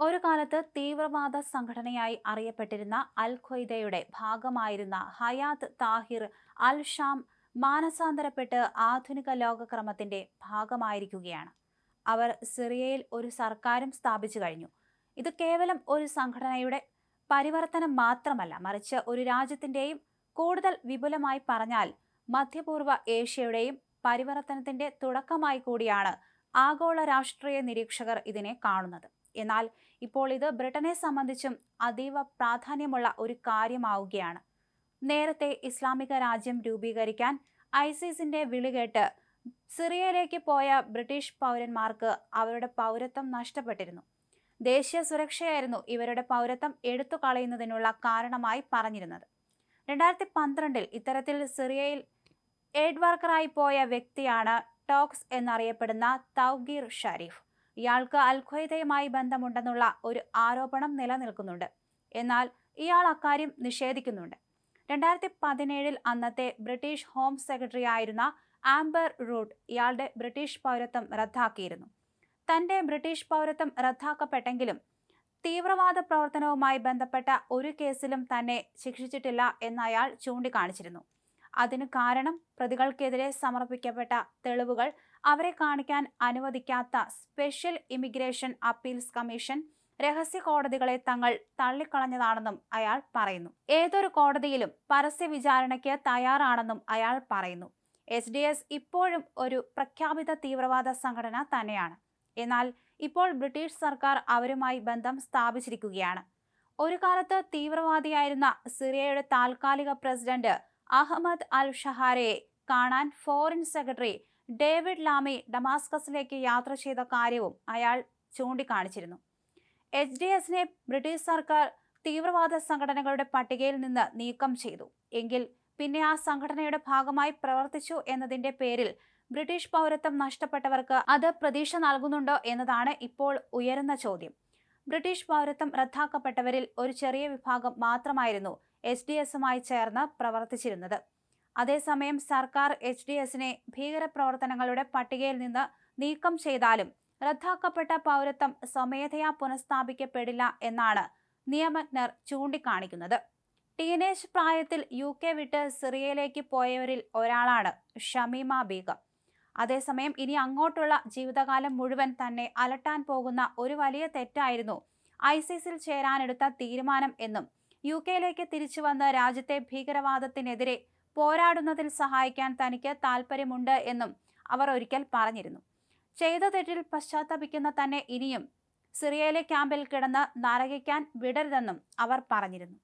ഒരു കാലത്ത് തീവ്രവാദ സംഘടനയായി അറിയപ്പെട്ടിരുന്ന അൽ ഖ്വയ്ദയുടെ ഭാഗമായിരുന്ന ഹയാത്ത് താഹിർ അൽ ഷാം മാനസാന്തരപ്പെട്ട് ആധുനിക ലോകക്രമത്തിന്റെ ഭാഗമായിരിക്കുകയാണ്. അവർ സിറിയയിൽ ഒരു സർക്കാരും സ്ഥാപിച്ചു കഴിഞ്ഞു. ഇത് കേവലം ഒരു സംഘടനയുടെ പരിവർത്തനം മാത്രമല്ല മറിച്ച് ഒരു രാജ്യത്തിന്റെയും കൂടുതൽ വിപുലമായി പറഞ്ഞാൽ മധ്യപൂർവ ഏഷ്യയുടെയും പരിവർത്തനത്തിന്റെ തുടക്കമായി കൂടിയാണ് ആഗോള രാഷ്ട്രീയ നിരീക്ഷകർ ഇതിനെ കാണുന്നത്. എന്നാൽ ഇപ്പോൾ ഇത് ബ്രിട്ടനെ സംബന്ധിച്ചും അതീവ പ്രാധാന്യമുള്ള ഒരു കാര്യമാവുകയാണ്. നേരത്തെ ഇസ്ലാമിക രാജ്യം രൂപീകരിക്കാൻ ഐസിസിന്റെ വിളികേട്ട് സിറിയയിലേക്ക് പോയ ബ്രിട്ടീഷ് പൗരന്മാർക്ക് അവരുടെ പൗരത്വം നഷ്ടപ്പെട്ടിരുന്നു. ദേശീയ സുരക്ഷയായിരുന്നു ഇവരുടെ പൗരത്വം എടുത്തു കളയുന്നതിനുള്ള കാരണമായി പറഞ്ഞിരുന്നത്. രണ്ടായിരത്തി പന്ത്രണ്ടിൽ ഇത്തരത്തിൽ സിറിയയിൽ എയ്ഡ് വർക്കറായി പോയ വ്യക്തിയാണ് ടോക്സ് എന്നറിയപ്പെടുന്ന തൗഗീർ ഷരീഫ്. ഇയാൾക്ക് അൽഖ്വയ്ദയുമായി ബന്ധമുണ്ടെന്നുള്ള ഒരു ആരോപണം നിലനിൽക്കുന്നുണ്ട്. എന്നാൽ ഇയാൾ അക്കാര്യം നിഷേധിക്കുന്നുണ്ട്. രണ്ടായിരത്തി പതിനേഴിൽ അന്നത്തെ ബ്രിട്ടീഷ് ഹോം സെക്രട്ടറി ആയിരുന്ന ആംബർ റൂട്ട് ഇയാളുടെ ബ്രിട്ടീഷ് പൗരത്വം റദ്ദാക്കിയിരുന്നു. തന്റെ ബ്രിട്ടീഷ് പൗരത്വം റദ്ദാക്കപ്പെട്ടെങ്കിലും തീവ്രവാദ പ്രവർത്തനവുമായി ബന്ധപ്പെട്ട ഒരു കേസിലും തന്നെ ശിക്ഷിച്ചിട്ടില്ല എന്ന് അയാൾ ചൂണ്ടിക്കാണിച്ചിരുന്നു. അതിന് കാരണം പ്രതികൾക്കെതിരെ സമർപ്പിക്കപ്പെട്ട തെളിവുകൾ അവരെ കാണിക്കാൻ അനുവദിക്കാത്ത സ്പെഷ്യൽ ഇമിഗ്രേഷൻ അപ്പീൽസ് കമ്മീഷൻ രഹസ്യ കോടതികളെ തങ്ങൾ തള്ളിക്കളഞ്ഞതാണെന്നും അയാൾ പറയുന്നു. ഏതൊരു കോടതിയിലും പരസ്യ വിചാരണയ്ക്ക് തയ്യാറാണെന്നും അയാൾ പറയുന്നു. എസ് ഡി എസ് ഇപ്പോഴും ഒരു പ്രഖ്യാപിത തീവ്രവാദ സംഘടന തന്നെയാണ്. എന്നാൽ ഇപ്പോൾ ബ്രിട്ടീഷ് സർക്കാർ അവരുമായി ബന്ധം സ്ഥാപിച്ചിരിക്കുകയാണ്. ഒരു കാലത്ത് തീവ്രവാദിയായിരുന്ന സിറിയയുടെ താൽക്കാലിക പ്രസിഡന്റ് അഹമ്മദ് അൽ ഷഹാരയെ കാണാൻ ഫോറിൻ സെക്രട്ടറി ഡേവിഡ് ലാമി ഡമാസ്കസിലേക്ക് യാത്ര ചെയ്ത കാര്യവും അയാൾ ചൂണ്ടിക്കാണിച്ചിരുന്നു. എച്ച് ഡി എസിനെ ബ്രിട്ടീഷ് സർക്കാർ തീവ്രവാദ സംഘടനകളുടെ പട്ടികയിൽ നിന്ന് നീക്കം ചെയ്തു. എങ്കിൽ പിന്നെ ആ സംഘടനയുടെ ഭാഗമായി പ്രവർത്തിച്ചു എന്നതിന്റെ പേരിൽ ബ്രിട്ടീഷ് പൗരത്വം നഷ്ടപ്പെട്ടവർക്ക് അത് പ്രതീക്ഷ നൽകുന്നുണ്ടോ എന്നതാണ് ഇപ്പോൾ ഉയരുന്ന ചോദ്യം. ബ്രിട്ടീഷ് പൗരത്വം റദ്ദാക്കപ്പെട്ടവരിൽ ഒരു ചെറിയ വിഭാഗം മാത്രമായിരുന്നു എസ് ഡി എസുമായി ചേർന്ന് പ്രവർത്തിച്ചിരുന്നത്. അതേസമയം സർക്കാർ എച്ച് ഡി എസിനെ ഭീകരപ്രവർത്തനങ്ങളുടെ പട്ടികയിൽ നിന്ന് നീക്കം ചെയ്താലും റദ്ദാക്കപ്പെട്ട പൗരത്വം സ്വമേധയാ പുനഃസ്ഥാപിക്കപ്പെടില്ല എന്നാണ് നിയമജ്ഞർ ചൂണ്ടിക്കാണിക്കുന്നത്. ടീനേജ് പ്രായത്തിൽ യു കെ വിട്ട് സിറിയയിലേക്ക് പോയവരിൽ ഒരാളാണ് ഷമീമ ബീഗം. അതേസമയം ഇനി അങ്ങോട്ടുള്ള ജീവിതകാലം മുഴുവൻ തന്നെ അലട്ടാൻ പോകുന്ന ഒരു വലിയ തെറ്റായിരുന്നു ഐസിസിൽ ചേരാനെടുത്ത തീരുമാനം എന്നും യു കെയിലേക്ക് തിരിച്ചു വന്ന് രാജ്യത്തെ ഭീകരവാദത്തിനെതിരെ പോരാടുന്നതിൽ സഹായിക്കാൻ തനിക്ക് താല്പര്യമുണ്ട് എന്നും അവർ ഒരിക്കൽ പറഞ്ഞിരുന്നു. ചെയ്ത തെറ്റിൽ പശ്ചാത്തപിക്കുന്ന തന്നെ ഇനിയും സിറിയയിലെ ക്യാമ്പിൽ കിടന്ന് നരകിക്കാൻ വിടരുതെന്നും അവർ പറഞ്ഞിരുന്നു.